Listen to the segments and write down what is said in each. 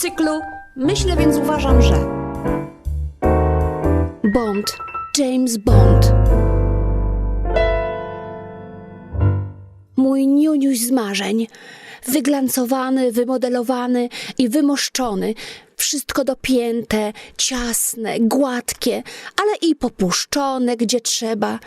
cyklu Myślę, więc uważam, że. Bond. James Bond. Mój niuniuś z marzeń. Wyglancowany, wymodelowany i wymoszczony. Wszystko dopięte, ciasne, gładkie, ale i popuszczone, gdzie trzeba.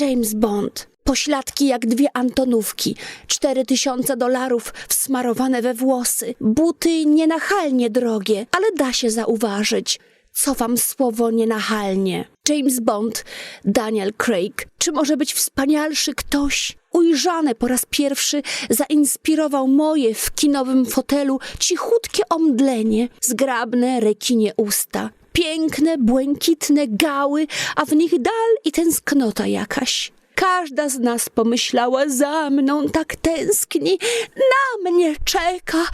James Bond. Pośladki jak dwie Antonówki, cztery tysiące dolarów wsmarowane we włosy, buty nienachalnie drogie, ale da się zauważyć. Cofam słowo nienachalnie. James Bond, Daniel Craig. Czy może być wspanialszy ktoś? Ujrzany po raz pierwszy zainspirował moje w kinowym fotelu cichutkie omdlenie, zgrabne rekinie usta. Piękne, błękitne gały, a w nich dal i tęsknota jakaś. Każda z nas pomyślała za mną, tak tęskni, na mnie czeka.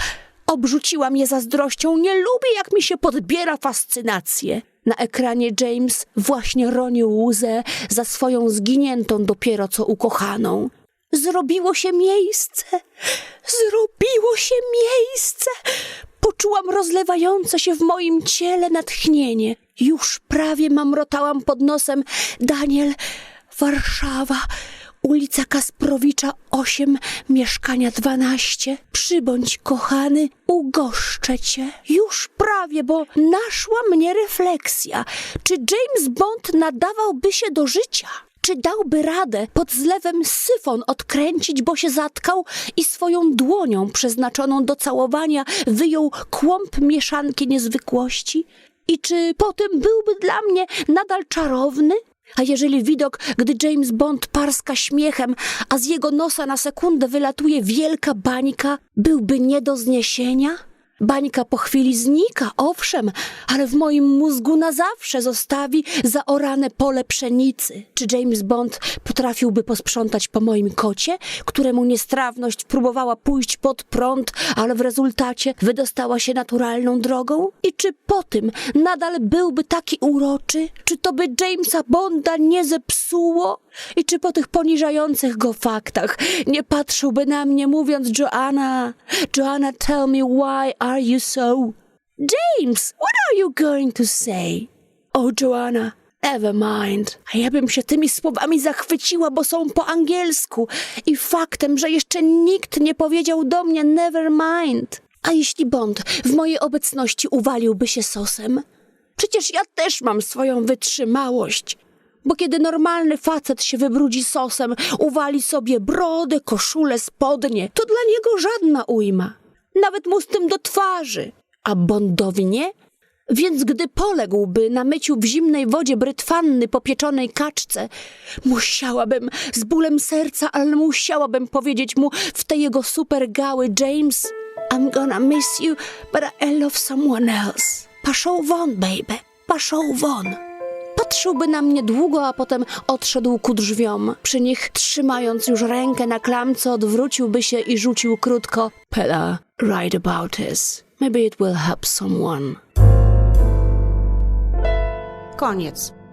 Obrzuciłam je zazdrością, nie lubię jak mi się podbiera fascynację. Na ekranie James właśnie ronił łzę za swoją zginiętą dopiero co ukochaną. Zrobiło się miejsce, zrobiło się miejsce. Poczułam rozlewające się w moim ciele natchnienie. Już prawie mamrotałam pod nosem. Daniel, Warszawa, ulica Kasprowicza 8, mieszkania 12. Przybądź, kochany, ugoszczę cię. Już prawie, bo naszła mnie refleksja. Czy James Bond nadawałby się do życia? Czy dałby radę pod zlewem syfon odkręcić, bo się zatkał i swoją dłonią przeznaczoną do całowania wyjął kłąb mieszanki niezwykłości? I czy potem byłby dla mnie nadal czarowny? A jeżeli widok, gdy James Bond parska śmiechem, a z jego nosa na sekundę wylatuje wielka bańka, byłby nie do zniesienia? Bańka po chwili znika, owszem, ale w moim mózgu na zawsze zostawi zaorane pole pszenicy. Czy James Bond potrafiłby posprzątać po moim kocie, któremu niestrawność próbowała pójść pod prąd, ale w rezultacie wydostała się naturalną drogą? I czy po tym nadal byłby taki uroczy? Czy to by Jamesa Bonda nie zepsuło? I czy po tych poniżających go faktach nie patrzyłby na mnie mówiąc Joanna, Joanna tell me why are you so? James, what are you going to say? Oh, Joanna, never mind. A ja bym się tymi słowami zachwyciła, bo są po angielsku i faktem, że jeszcze nikt nie powiedział do mnie never mind. A jeśli Bond w mojej obecności uwaliłby się sosem? Przecież ja też mam swoją wytrzymałość. Bo kiedy normalny facet się wybrudzi sosem, uwali sobie brodę, koszulę, spodnie, to dla niego żadna ujma. Nawet mu z tym do twarzy. A Bondowi nie? Więc gdy poległby na myciu w zimnej wodzie brytwanny po pieczonej kaczce, musiałabym z bólem serca, ale musiałabym powiedzieć mu w te jego super gały James, I'm gonna miss you, but I love someone else. Paszą won, baby, paszą won. Patrzyłby na mnie długo, a potem odszedł ku drzwiom. Przy nich, trzymając już rękę na klamce, odwróciłby się i rzucił krótko Pella, write about this. Maybe it will help someone. Koniec.